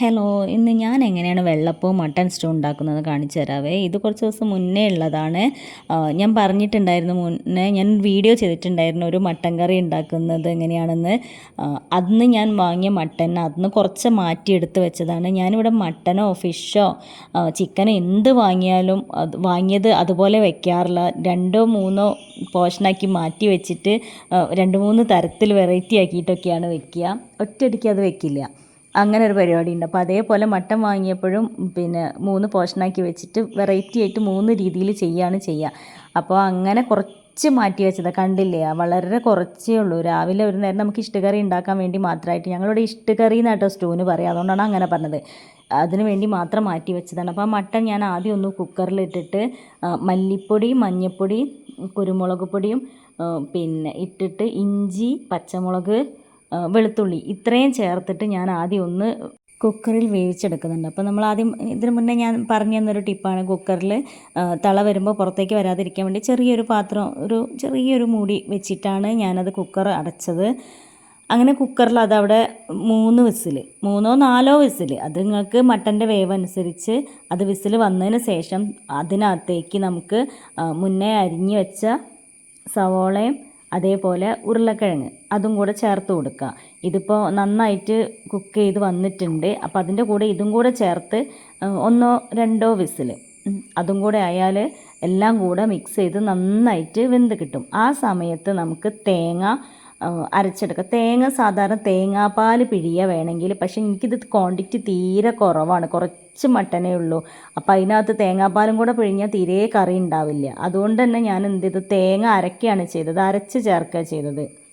Hello ഇന്ന് ഞാൻ എങ്ങനെയാണ് വെള്ളപ്പവും മട്ടൺ സ്റ്റൂ ഉണ്ടാക്കുന്നത് കാണിച്ചു തരാവേ? ഇത് കുറച്ച് ദിവസം മുന്നേ ഉള്ളതാണ്. ഞാൻ പറഞ്ഞിട്ടുണ്ടായിരുന്നു മുന്നേ ഞാൻ വീഡിയോ ചെയ്തിട്ടുണ്ടായിരുന്നു ഒരു മട്ടൻ കറി ഉണ്ടാക്കുന്നത് എങ്ങനെയാണെന്ന്. അന്ന് ഞാൻ വാങ്ങിയ മട്ടൻ അന്ന് കുറച്ച് മാറ്റിയെടുത്ത് വെച്ചതാണ്. ഞാനിവിടെ മട്ടനോ ഫിഷോ ചിക്കനോ എന്ത് വാങ്ങിയാലും അത് വാങ്ങിയത് അതുപോലെ വെക്കാറില്ല. രണ്ടോ മൂന്നോ പോർഷനാക്കി മാറ്റി വെച്ചിട്ട് രണ്ട് മൂന്ന് തരത്തിൽ വെറൈറ്റി ആക്കിയിട്ടൊക്കെയാണ് വെക്കുക. ഒറ്റയടിക്ക് അത് വെക്കില്ല. അങ്ങനെ ഒരു പരിപാടി ഉണ്ട് അപ്പോൾ അതേപോലെ മട്ടൻ വാങ്ങിയപ്പോഴും പിന്നെ മൂന്ന് പോർഷനാക്കി വെച്ചിട്ട് വെറൈറ്റി ആയിട്ട് മൂന്ന് രീതിയിൽ ചെയ്യാണ് ചെയ്യുക അപ്പോൾ അങ്ങനെ കുറച്ച് മാറ്റി വെച്ചത്. കണ്ടില്ലേ? വളരെ കുറച്ചേ ഉള്ളൂ. രാവിലെ ഒരു നേരം നമുക്ക് ഇഷ്ടകറി ഉണ്ടാക്കാൻ വേണ്ടി മാത്രമായിട്ട് ഞങ്ങളിവിടെ ഇഷ്ടകറി എന്നാട്ടോ സ്റ്റൂവിന് പറയുക അതുകൊണ്ടാണ് അങ്ങനെ പറഞ്ഞത്. അതിനു വേണ്ടി മാത്രം മാറ്റി വെച്ചതാണ്. അപ്പോൾ ആ മട്ടൻ ഞാൻ ആദ്യം ഒന്ന് കുക്കറിലിട്ടിട്ട് മല്ലിപ്പൊടി മഞ്ഞൾപ്പൊടി കുരുമുളക് പൊടിയും പിന്നെ ഇട്ടിട്ട് ഇഞ്ചി പച്ചമുളക് വെളുത്തുള്ളി. ഇത്രയും ചേർത്തിട്ട് ഞാൻ ആദ്യം ഒന്ന് കുക്കറിൽ വേവിച്ചെടുക്കുന്നുണ്ട്. അപ്പോൾ നമ്മൾ ആദ്യം ഇതിനു മുന്നേ ഞാൻ പറഞ്ഞു തന്നൊരു ടിപ്പാണ്. കുക്കറിൽ തള വരുമ്പോൾ പുറത്തേക്ക് വരാതിരിക്കാൻ വേണ്ടി ചെറിയൊരു പാത്രം ഒരു ചെറിയൊരു മൂടി വെച്ചിട്ടാണ് ഞാനത് കുക്കർ അടച്ചത്. അങ്ങനെ കുക്കറിൽ അതവിടെ മൂന്ന് വിസിൽ മൂന്നോ നാലോ വിസിൽ അത് നിങ്ങൾക്ക് മട്ടന്റെ വേവ് അനുസരിച്ച് അത് വിസിൽ വന്നതിന് ശേഷം അതിനകത്തേക്ക് നമുക്ക് മുന്നേ അരിഞ്ഞ് വെച്ച സവോളയും അതേപോലെ ഉരുളക്കിഴങ്ങ് അതും കൂടെ ചേർത്ത് കൊടുക്കുക. ഇതിപ്പോൾ നന്നായിട്ട് കുക്ക് ചെയ്ത് വന്നിട്ടുണ്ട്. അപ്പോൾ അതിന്റെ കൂടെ ഇതും കൂടെ ചേർത്ത് ഒന്നോ രണ്ടോ വിസിൽ അതും കൂടെ ആയാൽ എല്ലാം കൂടെ മിക്സ് ചെയ്ത് നന്നായിട്ട് വെന്ത് കിട്ടും. ആ സമയത്ത് നമുക്ക് തേങ്ങ അരച്ചെടുക്കുക തേങ്ങ സാധാരണ തേങ്ങാപ്പാൽ പിഴിയ വേണമെങ്കിൽ. പക്ഷേ എനിക്കിത് ക്വാണ്ടിറ്റി തീരെ കുറവാണ്. കുറച്ച് മട്ടനേ ഉള്ളൂ. അപ്പോൾ അതിനകത്ത് തേങ്ങാപ്പാലും കൂടെ പിഴിഞ്ഞാൽ തീരെ കറി ഉണ്ടാവില്ല. അതുകൊണ്ട് തന്നെ ഞാൻ എന്ത് ചെയ്തു? തേങ്ങ അരക്കുകയാണ് ചെയ്തത്. അരച്ച് ചേർക്കുക ചെയ്തത്.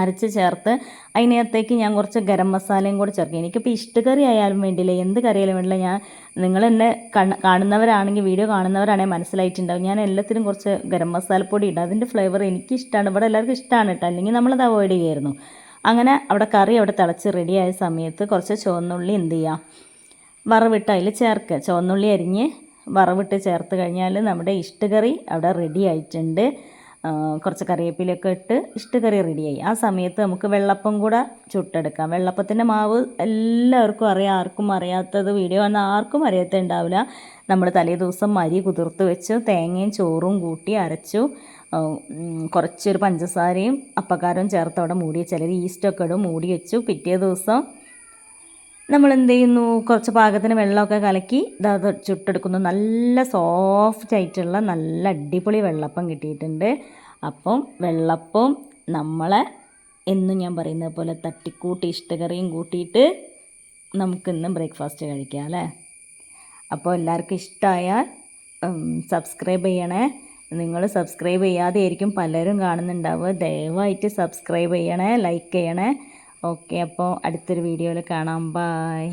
അരച്ച് ചേർത്ത് അതിനകത്തേക്ക് ഞാൻ കുറച്ച് ഗരം മസാലയും കൂടെ ചേർക്കും. എനിക്കിപ്പോൾ ഇഷ്ടക്കറി ആയാലും വേണ്ടിയില്ല. എന്ത് കറിയായാലും വേണ്ടില്ല ഞാൻ നിങ്ങൾ എന്നെ കാണുന്നവരാണെങ്കിൽ വീഡിയോ കാണുന്നവരാണെങ്കിൽ മനസ്സിലായിട്ടുണ്ടാവും. ഞാൻ എല്ലാത്തിനും കുറച്ച് ഗരം മസാലപ്പൊടി ഇടും. അതിന്റെ ഫ്ലേവർ എനിക്കിഷ്ടമാണ് ഇവിടെ എല്ലാവർക്കും ഇഷ്ടമാണ് കേട്ടോ. അല്ലെങ്കിൽ നമ്മളത് അവോയ്ഡ് ചെയ്യുമായിരുന്നു അങ്ങനെ അവിടെ കറി അവിടെ തിളച്ച് റെഡിയായ സമയത്ത് കുറച്ച് ചുവന്നുള്ളി എന്ത് ചെയ്യുക വറവിട്ട് അതിൽ ചേർക്കുക. ചുവന്നുള്ളി അരിഞ്ഞ് വറവിട്ട് ചേർത്ത് കഴിഞ്ഞാൽ നമ്മുടെ ഇഷ്ടകറി അവിടെ റെഡി ആയിട്ടുണ്ട്. കുറച്ച് കറിവേപ്പിലൊക്കെ ഇട്ട് ഇഷ്ടക്കറി റെഡിയായി ആ സമയത്ത് നമുക്ക് വെള്ളപ്പം കൂടെ ചുട്ടെടുക്കാം. വെള്ളപ്പത്തിന്റെ മാവ് എല്ലാവർക്കും അറിയാം. ആർക്കും അറിയാത്തത് വീഡിയോ വന്നാൽ ആർക്കും അറിയാത്തുണ്ടാവില്ല നമ്മൾ തലേ ദിവസം മരി കുതിർത്ത് വെച്ചു തേങ്ങയും ചോറും കൂട്ടി അരച്ചു. കുറച്ചൊരു പഞ്ചസാരയും അപ്പക്കാരവും ചേർത്ത് അവിടെ മൂടി ചിലർ ഈസ്റ്റൊക്കെ ഇടും മൂടി വെച്ചു. പിറ്റേ ദിവസം നമ്മൾ എന്ത് ചെയ്യുന്നു കുറച്ച് പാകത്തിന് വെള്ളമൊക്കെ കലക്കി ഇത് ചുട്ടെടുക്കുന്നു. നല്ല സോഫ്റ്റ് ആയിട്ടുള്ള നല്ല അടിപൊളി വെള്ളപ്പം കിട്ടിയിട്ടുണ്ട്. അപ്പം വെള്ളപ്പം നമ്മളെ എന്നും ഞാൻ പറയുന്നത് പോലെ തട്ടിക്കൂട്ടി ഇഷ്ടകറിയും കൂട്ടിയിട്ട് നമുക്കിന്ന് ബ്രേക്ക്ഫാസ്റ്റ് കഴിക്കാം അല്ലേ? അപ്പോൾ എല്ലാവർക്കും ഇഷ്ടമായാൽ സബ്സ്ക്രൈബ് ചെയ്യണേ. നിങ്ങൾ സബ്സ്ക്രൈബ് ചെയ്യാതെ ആയിരിക്കും പലരും കാണുന്നുണ്ടാവുക. ദയവായിട്ട് സബ്സ്ക്രൈബ് ചെയ്യണേ ലൈക്ക് ചെയ്യണേ. ഓക്കെ അപ്പോൾ അടുത്തൊരു വീഡിയോയിൽ കാണാം. ബായ്